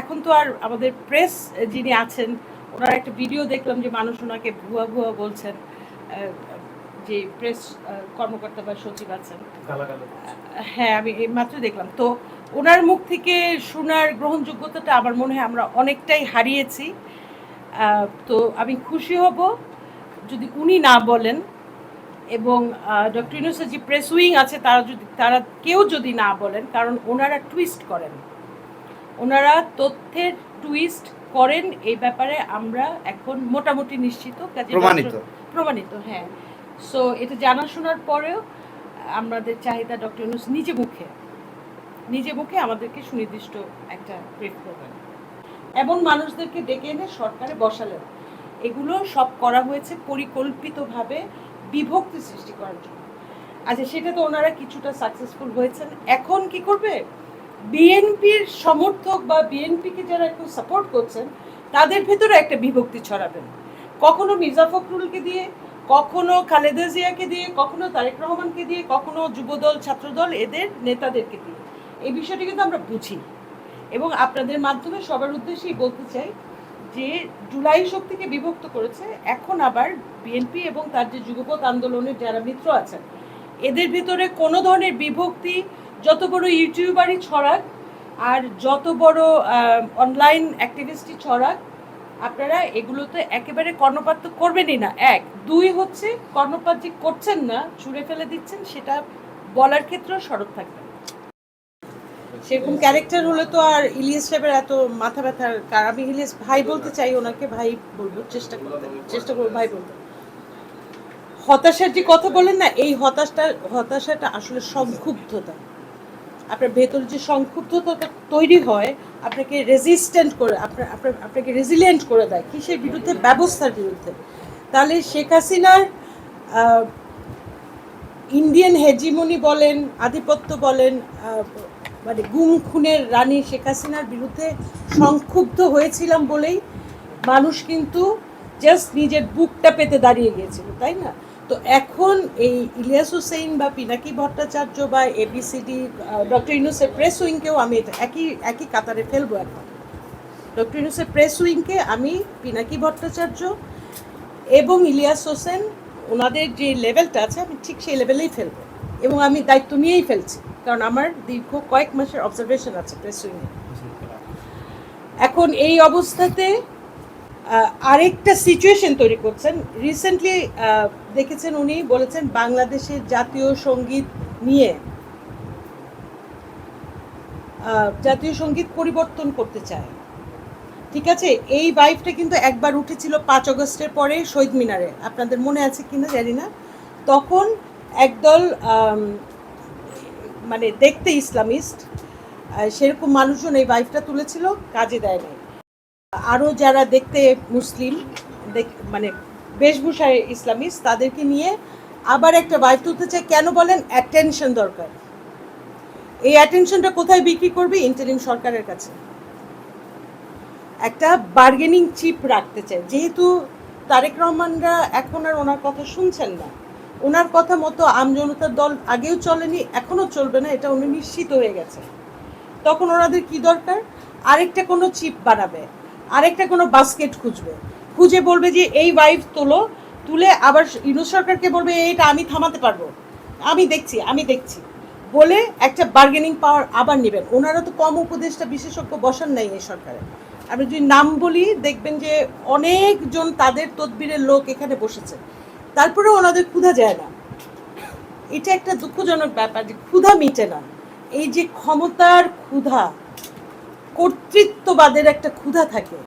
এখন তো আর আমাদের প্রেস যিনি আছেন ওনার একটা ভিডিও দেখলাম যে মানুষ ওনাকে ভুয়া ভুয়া বলছেন যে প্রেস কর্মকর্তা বা সচিব আছেন। হ্যাঁ আমি এই মাত্র দেখলাম। তো ওনার মুখ থেকে শোনার গ্রহণযোগ্যতাটা আমার মনে হয় আমরা অনেকটাই হারিয়েছি। তো আমি খুশি হব যদি উনি না বলেন এবং ডক্টর ইউনুসের যে প্রেস উইং আছে তারা যদি তারা কেউ যদি না বলেন কারণ ওনারা টুইস্ট করেন। ওনারা তথ্যের টুইস্ট করেন এই ব্যাপারে আমরা এখন মোটামুটি নিশ্চিত কাজে প্রমাণিত। প্রমাণিত হ্যাঁ। সো এটা জানা শোনার পরেও আমাদের চাহিদা ডক্টর ইউনুস নিজে মুখে নিজে মুখে আমাদেরকে সুনির্দিষ্ট একটা ব্রিফ করবেন। এমন মানুষদেরকে ডেকে এনে সরকারে বসালেন। এগুলো সব করা হয়েছে পরিকল্পিতভাবে বিভক্তি সৃষ্টি করার জন্য। আচ্ছা সেটা তো ওনারা কিছুটা সাকসেসফুল হয়েছেন। এখন কি করবে? বিএনপির সমর্থক বা বিএনপিকে যারা একটু সাপোর্ট করছেন, তাদের ভেতরে একটা বিভক্তি ছড়াবেন। কখনো মির্জা ফখরুলকে দিয়ে, কখনো খালেদা জিয়াকে দিয়ে, কখনো তারেক রহমানকে দিয়ে, কখনো যুবদল, ছাত্রদল, এদের নেতাদেরকে দিয়ে। এই বিষয়টি কিন্তু আমরা বুঝি। এবং আপনাদের মাধ্যমে সবার উদ্দেশ্যেই বলতে চাই যে, জুলাই শক্তিকে বিভক্ত করেছে, এখন আবার বিএনপি এবং তার যে যুগপৎ আন্দোলনের যারা মিত্র আছেন, এদের ভিতরে কোনো ধরনের বিভক্তি যত বড় ইউটিউবারই ছড়াক আর যত বড় অনলাইন অ্যাক্টিভিস্টই ছড়াক, আপনারা এগুলোতে একেবারে কর্ণপাত তো করবেনই না। এক, দুই হচ্ছে কর্ণপাত যে করছেন না, ছুঁড়ে ফেলে দিচ্ছেন, সেটা বলার ক্ষেত্রেও সরব থাকবে। সেরকম ক্যারেক্টার হলে তো আর ইলিয়াস সাহেবের এত মাথা ব্যথার কার আমি ইলিয়াস ভাই বলতে চাই, ওনাকে ভাই বলব, চেষ্টা করতে, চেষ্টা করব ভাই বলতে। হতাশার যে কথা বলেন না, এই হতাশটা, হতাশাটা আসলে সংক্ষুব্ধতা। আপনার ভেতরে যে সংক্ষুব্ধতাটা তৈরি হয়, আপনাকে রেজিস্ট্যান্ট করে, আপনার আপনাকে রেজিলিয়েন্ট করে দেয় কিসের বিরুদ্ধে? ব্যবস্থার বিরুদ্ধে। তাহলে শেখ হাসিনার ইন্ডিয়ান হেজিমনি বলেন, আধিপত্য বলেন মানে গুম খুনের রানী শেখ হাসিনার বিরুদ্ধে সংক্ষুব্ধ হয়েছিলাম বলেই মানুষ কিন্তু জাস্ট নিজের বুকটা পেতে দাঁড়িয়ে গিয়েছিল, তাই না? তো এখন এই ইলিয়াস হুসেইন বা পিনাকি ভট্টাচার্য বা এবিসিডি ডক্টর ইউনুসের প্রেস উইংকেও আমি এটা একই একই কাতারে ফেলব এখন। ডক্টর ইউনুসের প্রেস উইংকে আমি পিনাকি ভট্টাচার্য এবং ইলিয়াস হোসেন ওনাদের যে লেভেলটা আছে আমি ঠিক সেই লেভেলেই ফেলব। এবং আমি দায়িত্ব নিয়েই ফেলছি কারণ আমার দীর্ঘ কয়েক মাসের অবজারভেশন আছে প্রেস উইংয়ে এখন এই অবস্থাতে আরেকটা সিচুয়েশন তৈরি করছেন। রিসেন্টলি দেখেছেন উনি বলেছেন বাংলাদেশের জাতীয় সংগীত নিয়ে জাতীয় সংগীত পরিবর্তন করতে চায়। ঠিক আছে? এই বাইকটা কিন্তু একবার উঠেছিল পাঁচ আগস্টের পরে শহীদ মিনারে। আপনাদের মনে আছে কিনা জানি না। তখন একদল মানে দেখতে ইসলামিস্ট সেরকম মানুষজন এই বাইকটা তুলেছিল, কাজে দেয় নাই আরও যারা দেখতে মুসলিম মানে বেশভূষায় ইসলামিস্ট, তাদেরকে নিয়ে আবার একটা বাইক তুলতে চাই। কেন বলেন? অ্যাটেনশন দরকার। এই অ্যাটেনশনটা কোথায় বিক্রি করবে? ইন্টারিম সরকারের কাছে। একটা বার্গেনিং চিপ রাখতে চায় যেহেতু তারেক রহমানরা এখন আর ওনার কথা শুনছেন না। ওনার কথা মতো আমজনতার দল আগেও চলেনি, এখনও চলবে না, এটা উনি নিশ্চিত হয়ে গেছে তখন ওনাদের কি দরকার? আরেকটা কোনো চিপ বানাবে। আরেকটা কোনো বাস্কেট খুঁজবে। খুঁজে বলবে যে, এই ওয়াইফ তোলো। তুলে আবার ইউনুস সরকারকে বলবে এইটা আমি থামাতে পারব। আমি দেখছি আমি দেখছি। বলে একটা বার্গেনিং পাওয়ার আবার নেবেন। ওনারা তো কম উপদেষ্টা, বিশেষজ্ঞ বসান নাই এই সরকারে। আমি যদি নাম বলি, দেখবেন যে অনেকজন তাদের তদবিরের লোক এখানে বসেছে। তারপরে ওনাদের ক্ষুধা যায় না। এটা একটা দুঃখজনক ব্যাপার যে, ক্ষুধা মিটে না। এই যে ক্ষমতার ক্ষুধা কর্তৃত্ববাদের একটা ক্ষুধা থাকে।